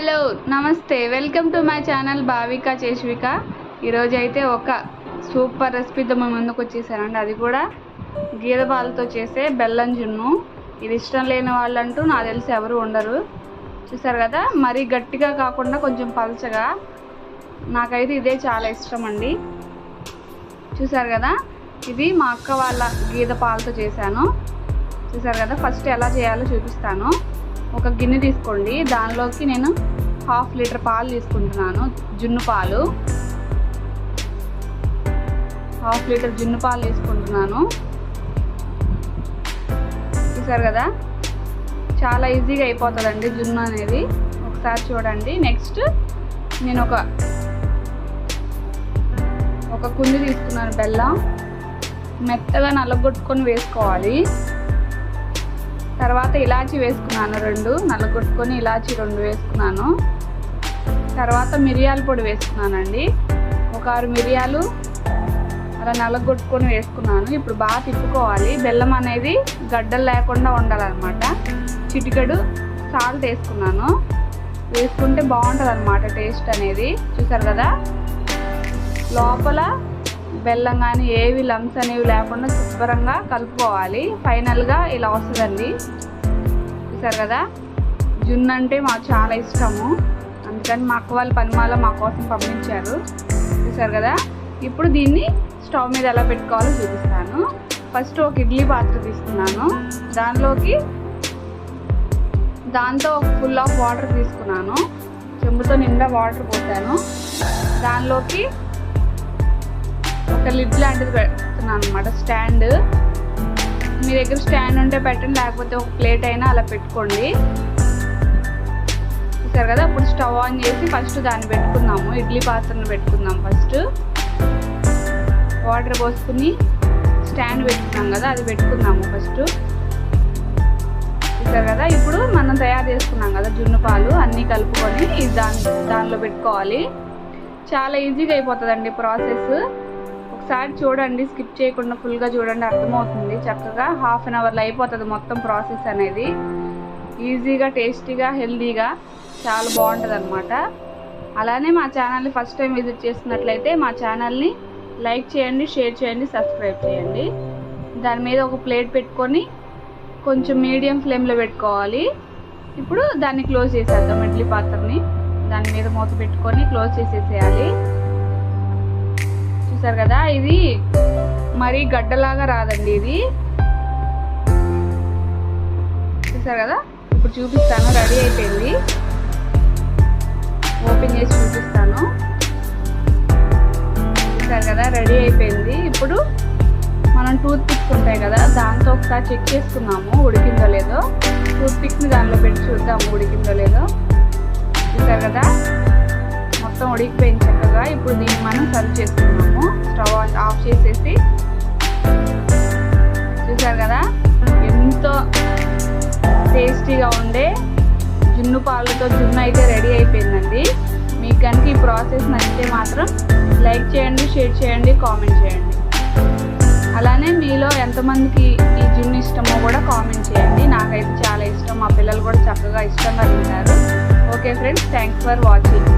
Hello నమస్తే. Welcome to my channel Bhavika Cheshvika ఈరోజు అయితే ఒక సూపర్ రెసిపీతో మేము ముందుకు వచ్చేసానండి అది కూడా గేదె పాలతో చేసే బెల్లం జున్ను. ఇది ఇష్టం లేని వాళ్ళంటూ నాకు తెలిసి ఎవరు ఉండరు. చూసారు కదా? మరీ గట్టిగా కాకుండా కొంచెం పలచగా. నాకైతే ఇదే చాలా ఇష్టం అండి చూసారు కదా? ఇది మా అక్క వాళ్ళ గేదె పాలతో చేశాను. చూసారు కదా? ఫస్ట్ ఎలా చేయాలో చూపిస్తాను. ఒక గిన్నె తీసుకోండి. దానిలోకి నేను హాఫ్ లీటర్ పాలు తీసుకుంటున్నాను. జున్ను పాలు. హాఫ్ లీటర్ జున్ను పాలు తీసుకుంటున్నాను. చూసారు కదా? చాలా ఈజీగా అయిపోతుందండి జున్ను అనేది. ఒకసారి చూడండి. నెక్స్ట్ నేను ఒక ఒక కుంది తీసుకున్నాను బెల్లం. మెత్తగా నలగొట్టుకొని వేసుకోవాలి. తర్వాత ఇలాచి వేసుకున్నాను రెండు నల్లగొట్టుకొని ఇలాచి రెండు వేసుకున్నాను. తర్వాత మిరియాల పొడి వేసుకున్నానండి. ఒక ఆరు మిరియాలు అలా నల్లగొట్టుకొని వేసుకున్నాను. ఇప్పుడు బాగా తిప్పుకోవాలి. బెల్లం అనేది గడ్డలు లేకుండా ఉండాలన్నమాట. చిటికెడు సాల్ట్ వేసుకున్నాను. వేసుకుంటే బాగుంటుంది అనమాట టేస్ట్ అనేది. చూసారు కదా? లోపల బెల్లం కానీ ఏవి లమ్స్ అనేవి లేకుండా శుభ్రంగా కలుపుకోవాలి. ఫైనల్గా ఇలా వస్తుందండి. చూసారు కదా? జున్ను అంటే మాకు చాలా ఇష్టము. అందుకని మా అక్క వాళ్ళ పనిమాల మా కోసం పంపించారు. చూసారు కదా? ఇప్పుడు దీన్ని స్టవ్ మీద ఎలా పెట్టుకోవాలో చూపిస్తాను. ఫస్ట్ ఒక ఇడ్లీ పాత్ర తీసుకున్నాను. దానిలోకి దాంతో ఒక ఫుల్ ఆఫ్ వాటర్ తీసుకున్నాను. చెంబుతో నిండా వాటర్ పోసాను. దానిలోకి ఒక లిడ్ లాంటిది పెడుతున్నాను అనమాట స్టాండ్. మీ దగ్గర స్టాండ్ ఉంటే పెట్టండి లేకపోతే ఒక ప్లేట్ అయినా అలా పెట్టుకోండి. చూసారు కదా ఇప్పుడు స్టవ్ ఆన్ చేసి ఫస్ట్ దాన్ని పెట్టుకుందాము ఇడ్లీ పాత్రను పెట్టుకుందాం ఫస్ట్. వాటర్ పోసుకుని స్టాండ్ పెట్టుకున్నాం కదా అది పెట్టుకుందాము ఫస్ట్. చూసారు కదా ఇప్పుడు మనం తయారు చేసుకున్నాం కదా జున్ను పాలు అన్నీ కలుపుకొని దాని దానిలో పెట్టుకోవాలి. చాలా ఈజీగా అయిపోతుందండి ప్రాసెస్. ఒకసారి చూడండి స్కిప్ చేయకుండా ఫుల్గా చూడండి అర్థమవుతుంది. చక్కగా హాఫ్ అన్ అవర్లో అయిపోతుంది మొత్తం ప్రాసెస్ అనేది. ఈజీగా టేస్టీగా హెల్దీగా చాలా బాగుంటుంది అనమాట అలానే మా ఛానల్ని ఫస్ట్ టైం విజిట్ చేస్తున్నట్లయితే మా ఛానల్ని లైక్ చేయండి షేర్ చేయండి సబ్స్క్రైబ్ చేయండి. దాని మీద ఒక ప్లేట్ పెట్టుకొని కొంచెం మీడియం ఫ్లేమ్లో పెట్టుకోవాలి. ఇప్పుడు దాన్ని క్లోజ్ చేసేద్దాం ఇడ్లీ పాత్రని. దాని మీద మూత పెట్టుకొని క్లోజ్ చేసేసేయాలి. చూసారు కదా ఇది మరీ గడ్డలాగా రాదండి ఇది. చూసారు కదా ఇప్పుడు చూపిస్తాను రెడీ అయిపోయింది. ఓపెన్ చేసి చూపిస్తాను. చూసారు కదా రెడీ అయిపోయింది. ఇప్పుడు మనం టూత్ పిక్స్ ఉంటాయి కదా దాంతో ఒకసారి చెక్ చేసుకున్నాము ఉడికిందో లేదో. టూత్ పిక్ని దానిలో పెట్టి చూద్దాము ఉడికిందో లేదో. చూసారు కదా మొత్తం ఉడికిపోయింది చక్కగా ఇప్పుడు దీన్ని మనం సర్వ్ చేసుకున్నాము. స్టవ్ ఆఫ్ చేసేసి. చూసారు కదా? ఎంతో టేస్టీగా ఉండే జున్ను పాలతో జున్ను అయితే రెడీ అయిపోయిందండి. మీకు కనుక ఈ ప్రాసెస్ నచ్చితే మాత్రం లైక్ చేయండి షేర్ చేయండి కామెంట్ చేయండి. అలానే మీలో ఎంతమందికి ఈ జున్ను ఇష్టమో కూడా కామెంట్ చేయండి. నాకైతే చాలా ఇష్టం మా పిల్లలు కూడా చక్కగా ఇష్టంగా తింటారు. Okay friends thanks for watching.